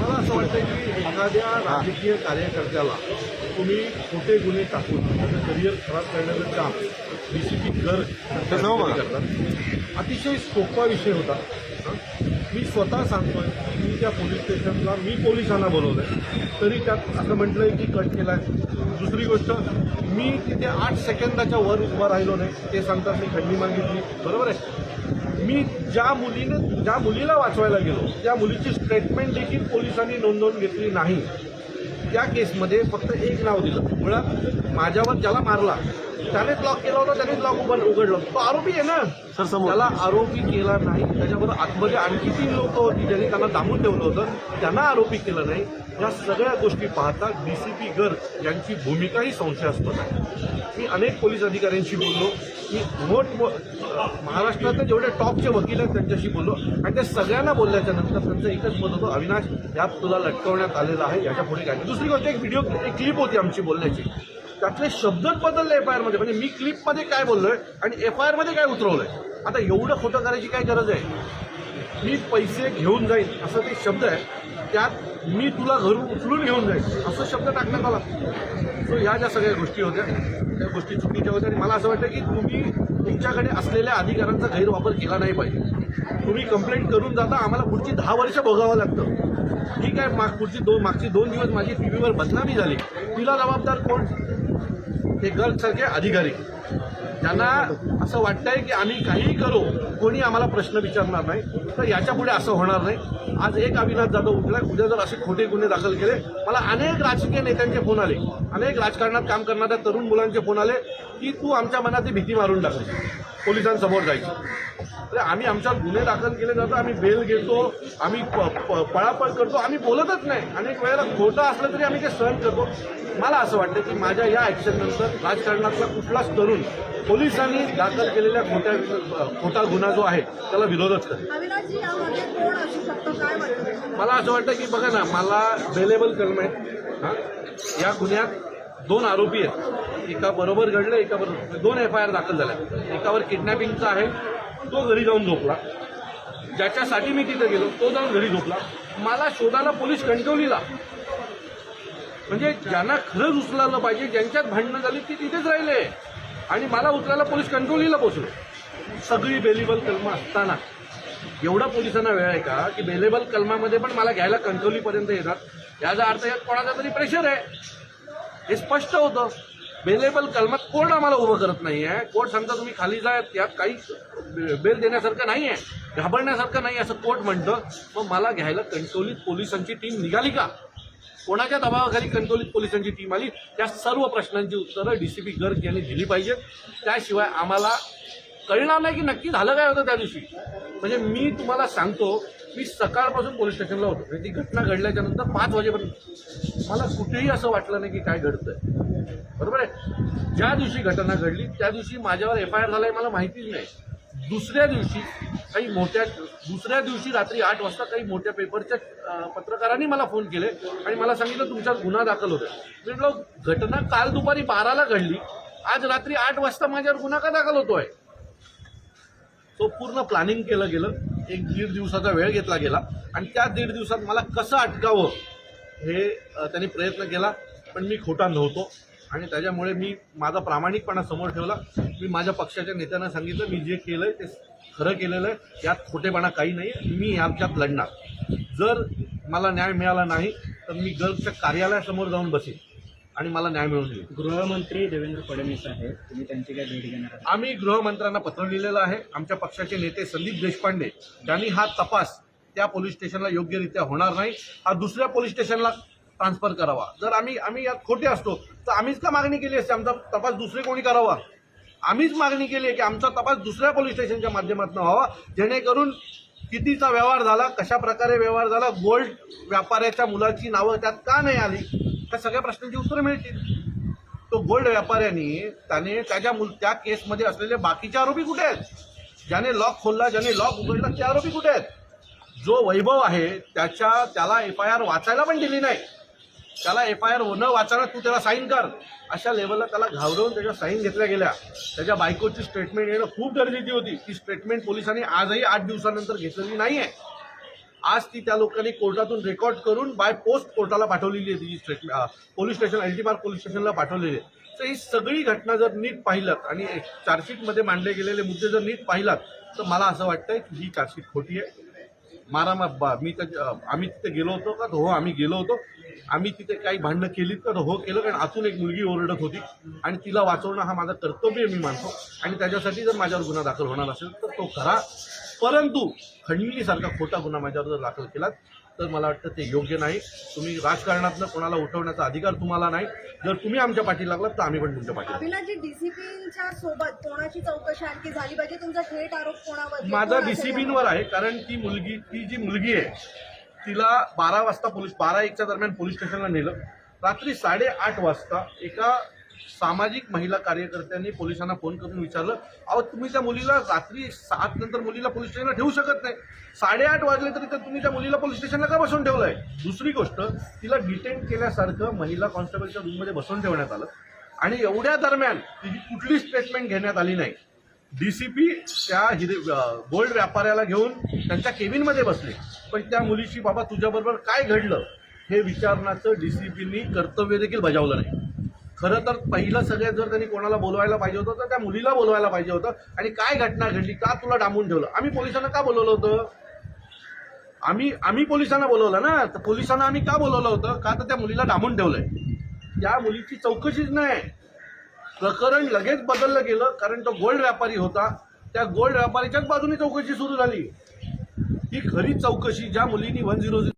मला असं वाटतं की एखाद्या राजकीय कार्यकर्त्याला तुम्ही खोटे गुन्हे टाकून त्याचं करिअर खराब करण्याचं काम डी सी पी कर करतात अतिशय सोपा विषय होता. स्वतः सांगतोय की मी त्या पोलीस स्टेशनला मी पोलिसांना बोलवलं आहे तरी त्यात असं म्हटलं आहे की कट केलाय. दुसरी गोष्ट मी तिथे आठ सेकंदाच्या वर उभा राहिलो नाही. ते सांगतात मी खंडी मागितली. बरोबर आहे? मी ज्या मुलीने ज्या मुलीला वाचवायला गेलो त्या मुलीची स्टेटमेंट देखील पोलिसांनी नोंदवून घेतली नाही. त्या केसमध्ये फक्त एक नाव दिलं. मुळात माझ्यावर ज्याला मारला त्यानेच लॉक केला होता त्यानेच लॉक उघड उघडलं. तो आरोपी आहे ना? सर समोर. त्याला आरोपी केला नाही. त्याच्याबरोबर आतमध्ये आणखी तीन लोक होती ज्यांनी त्यांना दामून ठेवलं होतं. त्यांना आरोपी केलं नाही. या सगळ्या गोष्टी पाहता डी सी पी गर्ग यांची भूमिकाही संशयास्पद आहे. मी अनेक पोलीस अधिकाऱ्यांशी बोललो. मी मोठ महाराष्ट्रातले जेवढे टॉपचे वकील आहेत त्यांच्याशी बोललो. आणि त्या सगळ्यांना बोलल्याच्या नंतर त्यांचं एकच मत होतं अविनाश यात तुला लटकवण्यात आलेलं आहे. याच्यापुढे काय. दुसरी गोष्ट एक व्हिडिओ एक क्लिप होती आमची बोलण्याची. त्यातले शब्दच बदलले एफ आय आरमध्ये म्हणजे मी क्लिपमध्ये काय बोललो आहे आणि एफ आय आरमध्ये काय उतरवलंय? आता एवढं खोटं करायची काय गरज आहे? मी पैसे घेऊन जाईन असं ते शब्द आहे. त्यात मी तुला घरून उचलून घेऊन जाईन असं शब्द टाकण्यात आला. सो ह्या ज्या सगळ्या गोष्टी होत्या त्या गोष्टी चुकीच्या होत्या आणि मला असं वाटतं की तुम्ही तुमच्याकडे असलेल्या अधिकारांचा गैरवापर केला नाही पाहिजे. तुम्ही कंप्लेंट करून जाता आम्हाला पुढची दहा वर्ष भोगावं लागतं. ठीक आहे माग पुढची दोन मागची दोन दिवस माझी टी व्हीवर बदनामी झाली. तिला जबाबदार कोण? हे गर्लसारखे अधिकारी त्यांना असं वाटतंय की आम्ही काहीही करू कोणी आम्हाला प्रश्न विचारणार नाही. तर याच्यापुढे असं होणार नाही. आज एक अविनाश जाधव उठला उद्या जर असे खोटे गुन्हे दाखल केले मला अनेक राजकीय नेत्यांचे फोन आले. अनेक राजकारणात काम करणाऱ्या तरुण मुलांचे फोन आले की तू आमच्या मनात भीती मारून टाकली पोलिसांसमोर जायची. अरे आम्ही आमच्यावर गुन्हे दाखल केले जातो आम्ही बेल घेतो आम्ही पळापळ करतो आम्ही बोलतच नाही. अनेक वेळेला खोटं असलं तरी आम्ही ते सहन करतो. मला असं वाटतं की माझ्या या ॲक्शननंतर राजकारणातला कुठलाच तरुण पोलिसांनी दाखल केलेल्या खोट्या खोटा गुन्हा जो आहे त्याला विरोधच करेल? मला असं वाटतं की बघा ना मला बेलेबल कलम आहेत. हां? या गुन्ह्यात दोन आरोपी आहेत. एका बरोबर घडलं एका बरोबर दोन एफ आय आर दाखल झाल्या. एकावर किडनॅपिंगचा आहे तो घरी जाऊन झोपला. ज्याच्यासाठी मी तिथे गेलो तो जाऊन घरी झोपला. मला शोधायला पोलीस कंटोलीला म्हणजे ज्यांना खरंच उचलायला पाहिजे ज्यांच्यात भांडणं झाली ती तिथेच राहिले. आणि मला उचलायला पोलीस कंट्रोलीला पोचलो सगळी बेलेबल कलमा असताना. एवढा पोलिसांना वेळ आहे का की बेलेबल कलमामध्ये पण मला घ्यायला कंट्रोलीपर्यंत येतात? याचा अर्थ यात कोणाचा तरी प्रेशर आहे. हे स्पष्ट होतं. बेलेबल कलमात कोर्ट आम्हाला उभं करत नाही आहे कोर्ट सांगता तुम्ही खाली जा त्यात काही बेल देण्यासारखं नाही आहे घाबरण्यासारखं नाही असं कोर्ट म्हणतं? मग मला घ्यायला कंट्रोलीत पोलिसांची टीम निघाली का? कोणाच्या दबावाखाली कंट्रोलीत पोलिसांची टीम आली? त्या सर्व प्रश्नांची उत्तरं डी सी पी गर्ग यांनी दिली पाहिजे. त्याशिवाय आम्हाला कळणार नाही की नक्की झालं काय होतं त्या दिवशी. म्हणजे मी तुम्हाला सांगतो मी सकाळपासून पोलीस स्टेशनला होतो. म्हणजे ती घटना घडल्याच्या नंतर पाच वाजेपर्यंत. मला कुठेही असं वाटलं नाही की काय घडतंय. बरोबर आहे? ज्या दिवशी घटना घडली त्या दिवशी माझ्यावर एफ आय आर झालाय मला माहितीच नाही. दुसऱ्या दिवशी काही मोठ्या दुसऱ्या दिवशी रात्री आठ वाजता काही मोठ्या पेपरच्या पत्रकारांनी मला फोन केले आणि मला सांगितलं तुमच्यावर गुन्हा दाखल होतो मी म्हटलं घटना काल दुपारी बाराला घडली. आज रात्री आठ वाजता माझ्यावर गुन्हा का दाखल होतोय? तो पूर्ण प्लॅनिंग केलं गेलं. एक दीड दिवसाचा वेळ घेतला गेला. आणि त्या दीड दिवसात मला कसं अटकावं हे त्यांनी प्रयत्न केला पण मी खोटा नव्हतो. आणि त्याच्यामुळे मी माझा प्रामाणिकपणा समोर ठेवला. मी माझ्या पक्षाच्या नेत्यांना सांगितलं मी जे केलंय ते खरं केलेलं आहे. यात खोटेपणा काही नाही. मी याच्यात लढणार. जर मला न्याय मिळाला नाही तर मी गर्लच्या कार्यालयासमोर जाऊन बसेन. आणि मला न्याय मिळवून देईल. गृहमंत्री देवेंद्र फडणवीस आहेत. तुम्ही त्यांची काय भेट घेणार आहात? आम्ही गृहमंत्र्यांना पत्र लिहिलेलं आहे. आमच्या पक्षाचे नेते संदीप देशपांडे यांनी हा तपास त्या पोलीस स्टेशनला योग्यरित्या होणार नाही. हा दुसऱ्या पोलीस स्टेशनला ट्रान्सफर करावा. जर आम्ही आम्ही यात खोटे असतो तर आम्हीच का मागणी केली असते? आमचा तपास दुसरे कोणी करावा? आम्हीच मागणी केली आहे की आमचा तपास दुसऱ्या पोलीस स्टेशनच्या माध्यमातून व्हावा जेणेकरून कितीचा व्यवहार झाला कशा प्रकारे व्यवहार झाला गोल्ड व्यापाऱ्याच्या मुलाची नावं त्यात का नाही आली? त्या सगळ्या प्रश्नांची उत्तरं मिळतील. तो गोल्ड व्यापाऱ्याने त्याने त्याच्या मुल त्या केसमध्ये असलेले बाकीचे आरोपी कुठे आहेत? ज्याने लॉक खोलला ज्याने लॉक उघडला ते आरोपी कुठे आहेत? जो वैभव आहे त्याच्या त्याला एफ आय आर वाचायला पण दिली नाही. त्याला एफ आय आर होणं वाचायला तू त्याला साईन कर. अशा लेवलला त्याला घाबरवून त्याच्या साईन घेतल्या गेल्या. त्याच्या बायकोची स्टेटमेंट येणं खूप गरजेची होती. ती स्टेटमेंट पोलिसांनी आजही आठ दिवसानंतर घेतलेली नाही आहे आज ती त्या लोकांनी कोर्टातून रेकॉर्ड करून बाय पोस्ट कोर्टाला पाठवलेली आहे ती state police station L T Marg police स्टेशनला पाठवलेली आहे. तर ही सगळी घटना जर नीट पाहिलात आणि चार्जशीटमध्ये मांडले गेलेले मुद्दे जर नीट पाहिलात तर मला असं वाटतंय की ही चार्जशीट खोटी आहे. मारा बा- मी त्या आम्ही तिथे गेलो होतो का? हो आम्ही गेलो होतो. आम्ही तिथे काही भांडणं केलीत का? तर हो केलं कारण आतून एक मुलगी ओरडत होती आणि तिला वाचवणं हा माझा कर्तव्य मी मानतो. आणि त्याच्यासाठी जर माझ्यावर गुन्हा दाखल होणार असेल तर तो करा. परंतु खंडणीसारखा खोटा गुन्हा माझ्यावर जर दाखल केलात तर मला वाटतं ते योग्य नाही. तुम्ही राजकारणातनं कोणाला उठवण्याचा अधिकार तुम्हाला नाही. जर तुम्ही आमच्या पाठी लागलात तर आम्ही पण तुमच्या पाठी डीसीपीच्या सोबत कोणाची चौकशी आणखी झाली पाहिजे? तुमचा थेट आरोप कोणावर? माझा आहे कारण ती मुलगी ती जी मुलगी आहे तिला बारा वाजता पोलीस बारा एकच्या दरम्यान पोलीस स्टेशनला नेलं. रात्री साडेआठ वाजता एका सामाजिक महिला कार्यकर्त्यांनी पोलिसांना फोन करून विचारलं अहो तुम्ही त्या मुलीला रात्री सात नंतर मुलीला पोलीस स्टेशनला ठेवू शकत नाही. साडेआठ वाजले तरी तर तुम्ही त्या मुलीला पोलीस स्टेशनला का बसवून ठेवलंय? दुसरी गोष्ट तिला डिटेन केल्यासारखं महिला कॉन्स्टेबलच्या रूममध्ये बसवून ठेवण्यात आलं. आणि एवढ्या दरम्यान तिची कुठली स्टेटमेंट घेण्यात आली नाही. डीसीपी त्या हिरे गोल्ड व्यापाऱ्याला घेऊन त्यांच्या केबिनमध्ये बसले. पण त्या मुलीशी बाबा तुझ्याबरोबर काय घडलं? हे विचारण्याचं डीसीपीनी कर्तव्य देखील बजावलं नाही. खरं तर पहिलं सगळ्यात जर त्यांनी कोणाला बोलवायला पाहिजे होतं तर त्या मुलीला बोलवायला पाहिजे होतं. आणि काय घटना घडली का तुला डांबून ठेवलं? आम्ही पोलिसांना का बोलवलं होतं? आम्ही आम्ही पोलिसांना बोलवलं ना? तर पोलिसांना आम्ही का बोलवलं होतं? का तर त्या मुलीला डांबून ठेवलंय? त्या मुलीची चौकशीच नाही. प्रकरण लगेच बदललं गेलं कारण तो गोल्ड व्यापारी होता. त्या गोल्ड व्यापारीच्याच बाजूने चौकशी सुरू झाली. ही खरी चौकशी ज्या मुलींनी वन झिरो झिरो